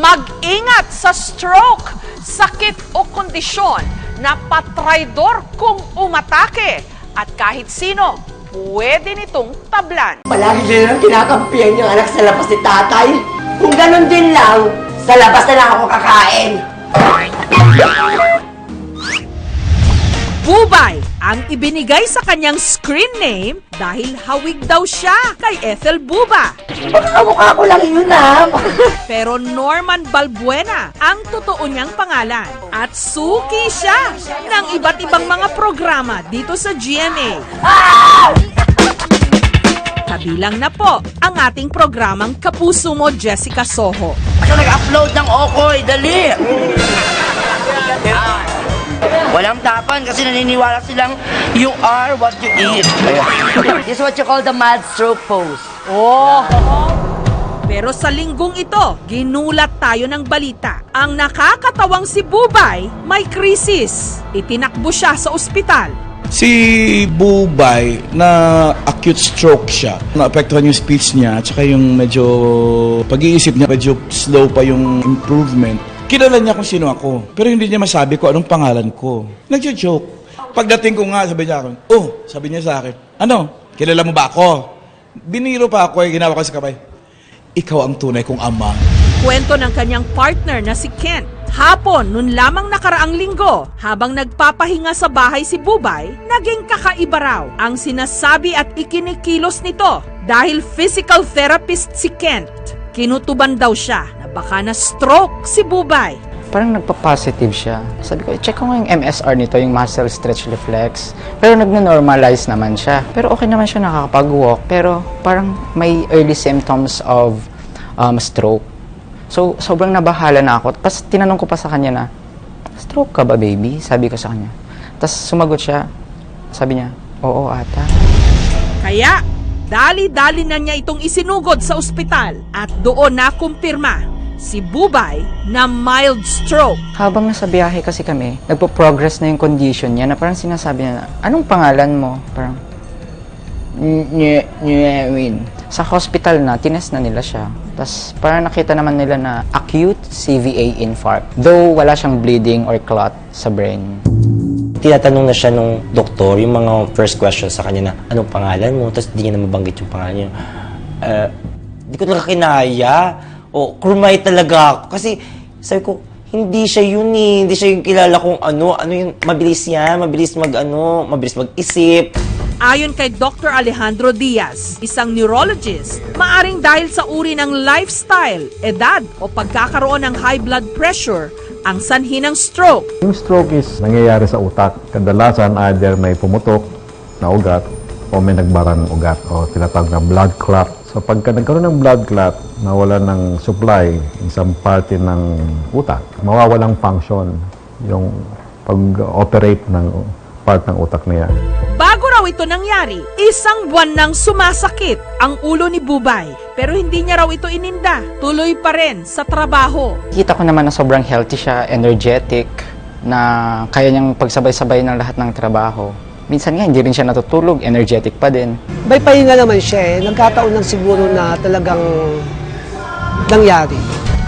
Mag-ingat sa stroke, sakit o kondisyon na patraydor kung umatake at kahit sino pwede nitong tablan. Palagi siya lang kinakampihan yung anak sa labas ni tatay. Kung ganun din lang, sa labas na lang ako kakain. Bubay ang ibinigay sa kanyang screen name dahil hawig daw siya kay Ethel Buba. Pagkakamukha ko lang yun ah. Pero Norman Balbuena ang totoo niyang pangalan. At suki siya ng iba't ibang mga programa dito sa GMA. Kabilang na po ang ating programang Kapuso Mo Jessica Soho. Ito nag-upload ng Okoy, dali! Walang tapan kasi naniniwala silang you are what you eat. This is what you call the mad stroke pose. Pero sa linggong ito, ginulat tayo ng balita. Ang nakakatawang si Bubay may krisis. Itinakbo siya sa ospital. Si Bubay, na acute stroke siya. Naapektuhan yung speech niya, at saka yung medyo pag-iisip niya, medyo slow pa yung improvement. Kilala niya kung sino ako, pero hindi niya masabi ko anong pangalan ko. Nagjo-joke. Pagdating ko nga, sabi niya ako, oh, sabi niya sa akin, ano, kilala mo ba ako? Biniro pa ako, eh, ginawa ko sa kamay. Ikaw ang tunay kong ama. Kwento ng kanyang partner na si Kent. Hapon, nun lamang nakaraang linggo, habang nagpapahinga sa bahay si Bubay, naging kakaiba raw ang sinasabi at ikinikilos nito dahil physical therapist si Kent. Kinutuban daw siya baka na stroke si Bubay. parang nagpa-positive siya. Sabi ko, check ko nga yung MSR nito, yung muscle stretch reflex. Pero nagna-normalize naman siya. Pero okay naman siya nakakapag-walk. Pero parang may early symptoms of um, stroke. So, sobrang nabahala na ako. Tapos tinanong ko pa sa kanya na, stroke ka ba, baby? Sabi ko sa kanya. Tapos sumagot siya. Sabi niya, oo ata. Kaya, dali-dali na niya itong isinugod sa ospital at doon nakumpirma si Bubay na mild stroke. Habang nasa biyahe kasi kami, nagpo-progress na yung condition niya na parang sinasabi niya na, anong pangalan mo? Parang, nye, nye, Sa hospital na, tinest na nila siya. Tapos parang nakita naman nila na acute CVA infarct. Though wala siyang bleeding or clot sa brain. tinatanong na siya nung doktor, yung mga first question sa kanya na, anong pangalan mo? Tapos hindi niya na mabanggit yung pangalan niya. Eh, Hindi ko talaga kinaya. O, krumay talaga ako. Kasi, sabi ko, hindi siya yun eh. Hindi siya yung kilala kong ano. Ano yung, mabilis yan. Mabilis mag ano, mabilis mag-isip. Ayon kay Dr. Alejandro Diaz, isang neurologist, maaring dahil sa uri ng lifestyle, edad o pagkakaroon ng high blood pressure ang sanhi ng stroke. Yung stroke is nangyayari sa utak. Kadalasan either may pumutok na ugat o may nagbarang ugat o tinatawag na blood clot. So pagka nagkaroon ng blood clot, nawala ng supply isang parte ng utak, mawawalang function yung pag-operate ng part ng utak na yan. Bago raw ito nangyari, isang buwan nang sumasakit ang ulo ni Bubay. Pero hindi niya raw ito ininda. Tuloy pa rin sa trabaho. Kita ko naman na sobrang healthy siya, energetic, na kaya niyang pagsabay-sabay ng lahat ng trabaho. Minsan nga, hindi rin siya natutulog, energetic pa din. may pahinga naman siya eh. Nagkataon lang siguro na talagang nangyari.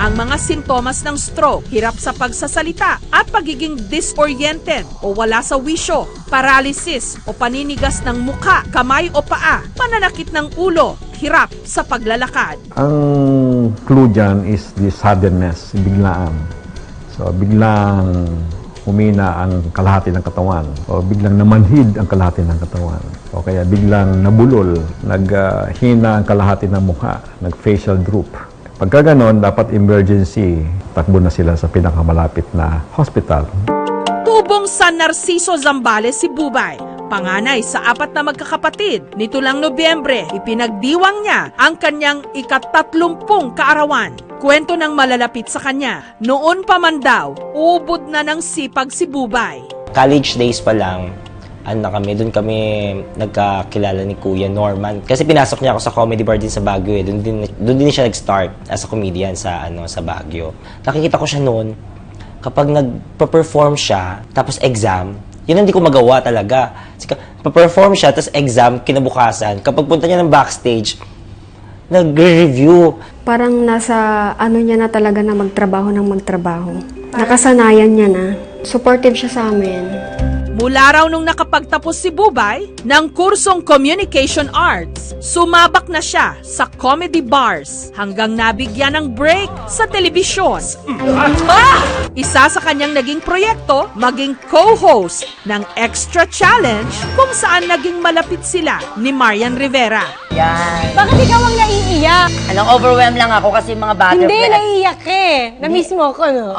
Ang mga simptomas ng stroke, hirap sa pagsasalita at pagiging disoriented o wala sa wisyo, paralysis o paninigas ng muka, kamay o paa, pananakit ng ulo, hirap sa paglalakad. Ang clue dyan is the suddenness, biglaan. So biglang humina ang kalahati ng katawan o biglang namanhid ang kalahati ng katawan o kaya biglang nabulol, naghina ang kalahati ng mukha, nag-facial droop. Pagka ganon, dapat emergency, takbo na sila sa pinakamalapit na hospital. Tubong San Narciso Zambales si Bubay. Panganay sa apat na magkakapatid. Nito lang Nobyembre, ipinagdiwang niya ang kanyang ikatatlumpung kaarawan. Kwento ng malalapit sa kanya. Noon pa man daw, ubod na ng sipag si Bubay. College days pa lang, ano kami, doon kami nagkakilala ni Kuya Norman. Kasi pinasok niya ako sa comedy bar din sa Baguio eh. Doon din, doon din siya nag-start as a comedian sa, ano, sa Baguio. Nakikita ko siya noon, kapag nag-perform siya, tapos exam, yun hindi ko magawa talaga. Kasi perform siya, tapos exam, kinabukasan. Kapag punta niya ng backstage, nagre-review. Parang nasa ano niya na talaga na magtrabaho ng magtrabaho. Nakasanayan niya na. Supportive siya sa amin. Mula raw nung nakapagtapos si Bubay ng kursong Communication Arts, sumabak na siya sa comedy bars hanggang nabigyan ng break sa telebisyon. Ah! Isa sa kanyang naging proyekto, maging co-host ng Extra Challenge kung saan naging malapit sila ni Marian Rivera. Yan. Bakit ikaw ang naiiyak? Anong overwhelm lang ako kasi mga butterfly. Hindi, naiiyak eh. Na-miss mo ako, no?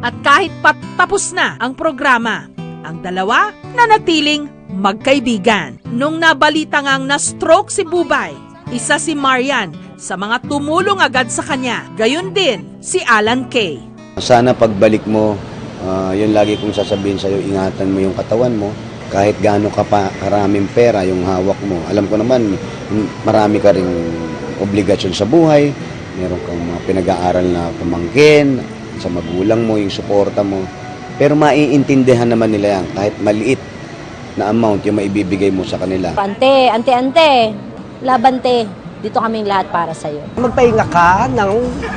At kahit patapos na ang programa, ang dalawa nanatiling magkaibigan. Nung nabalita ngang na-stroke si Bubay, isa si Marian sa mga tumulong agad sa kanya. Gayon din si Alan Kay. Sana pagbalik mo, ah, yun lagi kong sasabihin sa'yo, ingatan mo yung katawan mo. Kahit gaano ka pa karaming pera yung hawak mo. Alam ko naman, marami ka ring obligasyon sa buhay. Meron kang mga pinag-aaral na pamangkin, sa magulang mo, yung suporta mo. Pero maiintindihan naman nila yan, kahit maliit na amount yung maibibigay mo sa kanila. Ante, ante, ante. Labante. Dito kaming lahat para sa'yo. Magpahinga ka ng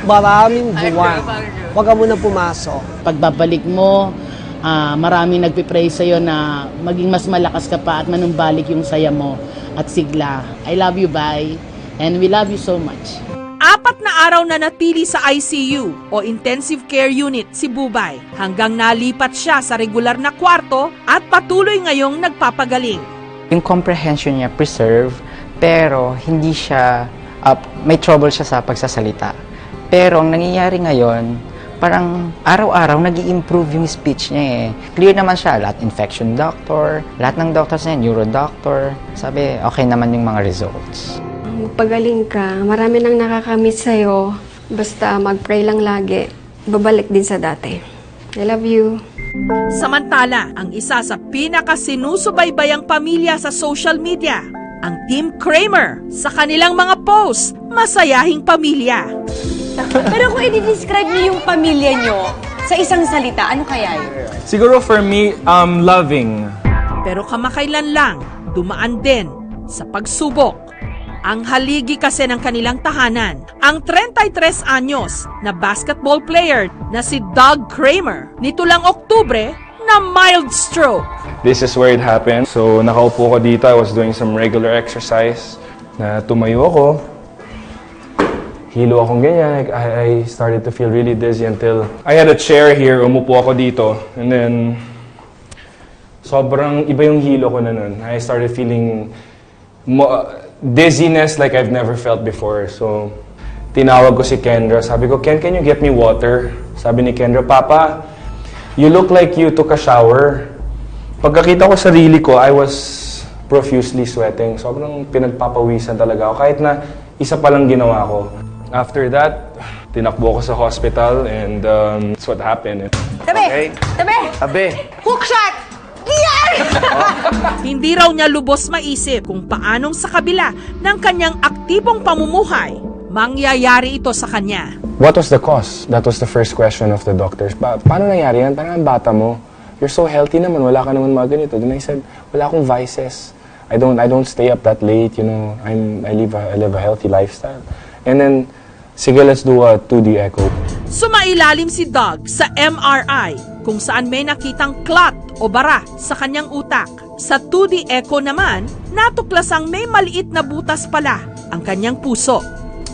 maraming buwan. Huwag ka muna pumasok. pagbabalik mo, ah, maraming nagpipray sa'yo na maging mas malakas ka pa at manumbalik yung saya mo at sigla. I love you, bye. And we love you so much. Apat na araw na natili sa ICU o Intensive Care Unit si Bubay hanggang nalipat siya sa regular na kwarto at patuloy ngayong nagpapagaling. Yung comprehension niya preserve, pero hindi siya, uh, may trouble siya sa pagsasalita. Pero ang nangyayari ngayon, parang araw-araw nag improve yung speech niya eh. Clear naman siya, lahat infection doctor, lahat ng doctors niya, neuro doctor. Sabi, okay naman yung mga results. Magpagaling ka. Marami nang nakakamiss sa'yo. Basta mag-pray lang lagi. Babalik din sa dati. I love you. Samantala, ang isa sa pinakasinusubaybayang pamilya sa social media, ang Team Kramer sa kanilang mga post, masayahing pamilya. Pero kung i-describe niyo yung pamilya niyo sa isang salita, ano kaya yun? Siguro for me, um, loving. Pero kamakailan lang, dumaan din sa pagsubok. Ang haligi kasi ng kanilang tahanan, ang 33 anyos na basketball player na si Doug Kramer, nito lang Oktubre na mild stroke. This is where it happened. So, nakaupo ko dito. I was doing some regular exercise. Na tumayo ako. Hilo akong ganyan. I, I started to feel really dizzy until I had a chair here. Umupo ako dito. And then, sobrang iba yung hilo ko na nun. I started feeling mo, dizziness like I've never felt before. So, tinawag ko si Kendra. Sabi ko, Ken, can you get me water? Sabi ni Kendra, Papa, you look like you took a shower. Pagkakita ko sarili ko, I was profusely sweating. Sobrang pinagpapawisan talaga ako. Kahit na isa pa lang ginawa ko. After that, tinakbo ko sa hospital and um, that's what happened. Tabi! Tabi! Sabi, Hook shot! Yan! Hindi raw niya lubos maisip kung paanong sa kabila ng kanyang aktibong pamumuhay, mangyayari ito sa kanya. What was the cause? That was the first question of the doctors. Pa paano nangyari yan? Parang ang bata mo. You're so healthy naman. Wala ka naman mga ganito. Then I said, wala akong vices. I don't I don't stay up that late, you know. I'm I live a, I live a healthy lifestyle. And then sige, let's do a 2D echo. Sumailalim si Doug sa MRI kung saan may nakitang clot o bara sa kanyang utak. Sa 2D echo naman, natuklasang may maliit na butas pala ang kanyang puso.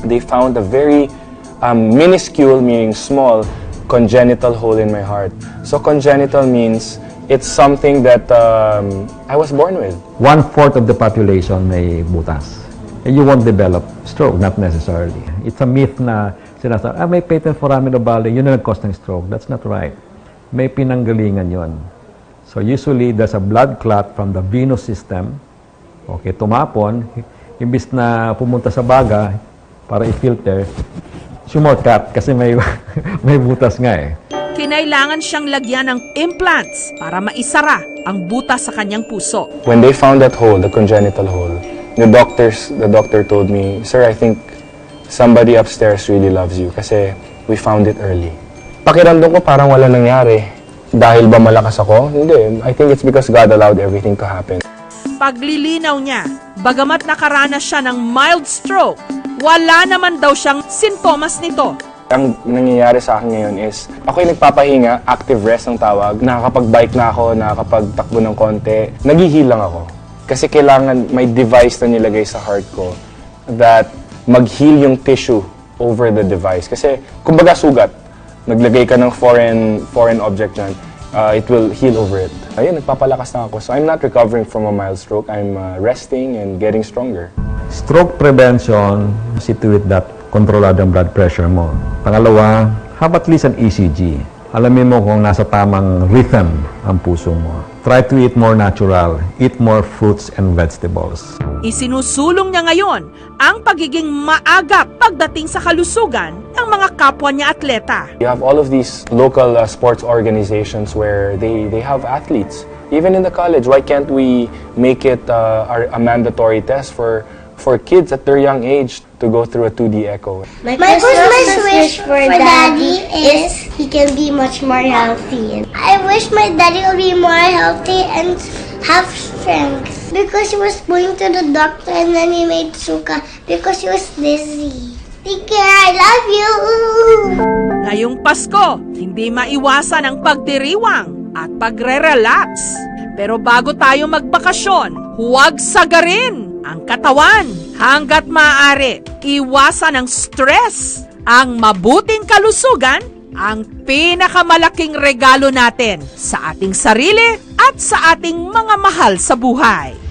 They found a very um, minuscule, meaning small, congenital hole in my heart. So congenital means it's something that um, I was born with. One-fourth of the population may butas. And you won't develop stroke, not necessarily. It's a myth na sinasabi, ah, may patent foraminoballing, yun na nag-cause ng stroke. That's not right. May pinanggalingan yon. So usually, there's a blood clot from the venous system. Okay, tumapon, imbis na pumunta sa baga para i-filter, sumortcut kasi may, may butas nga eh. Kinailangan siyang lagyan ng implants para maisara ang butas sa kanyang puso. When they found that hole, the congenital hole, the doctors, the doctor told me, Sir, I think somebody upstairs really loves you kasi we found it early. Pakiramdam ko parang wala nangyari. Dahil ba malakas ako? Hindi. I think it's because God allowed everything to happen. paglilinaw niya, bagamat nakaranas siya ng mild stroke, wala naman daw siyang sintomas nito. Ang nangyayari sa akin ngayon is, ako'y nagpapahinga, active rest ang tawag. Nakakapag-bike na ako, nakakapagtakbo ng konti. Naghihil lang ako. Kasi kailangan may device na nilagay sa heart ko that mag-heal yung tissue over the device. Kasi, kumbaga sugat, naglagay ka ng foreign foreign object dyan, uh, it will heal over it. Ayun, nagpapalakas na ako. So I'm not recovering from a mild stroke. I'm uh, resting and getting stronger. Stroke prevention, it that kontrolado ang blood pressure mo. Pangalawa, have at least an ECG. Alamin mo kung nasa tamang rhythm ang puso mo. Try to eat more natural. Eat more fruits and vegetables. Isinusulong niya ngayon ang pagiging maagap pagdating sa kalusugan ng mga kapwa niya atleta. You have all of these local uh, sports organizations where they, they have athletes. Even in the college, why can't we make it uh, a mandatory test for, for kids at their young age to go through a 2D echo? My, Christmas wish for Daddy is he can be much more healthy. I wish my daddy will be more healthy and have strength. Because he was going to the doctor and then he made suka because he was dizzy. Take care, I love you! Ngayong Pasko, hindi maiwasan ang pagdiriwang at pagre-relax. Pero bago tayo magbakasyon, huwag sagarin ang katawan hanggat maaari. Iwasan ang stress. Ang mabuting kalusugan ang pinakamalaking regalo natin sa ating sarili at sa ating mga mahal sa buhay.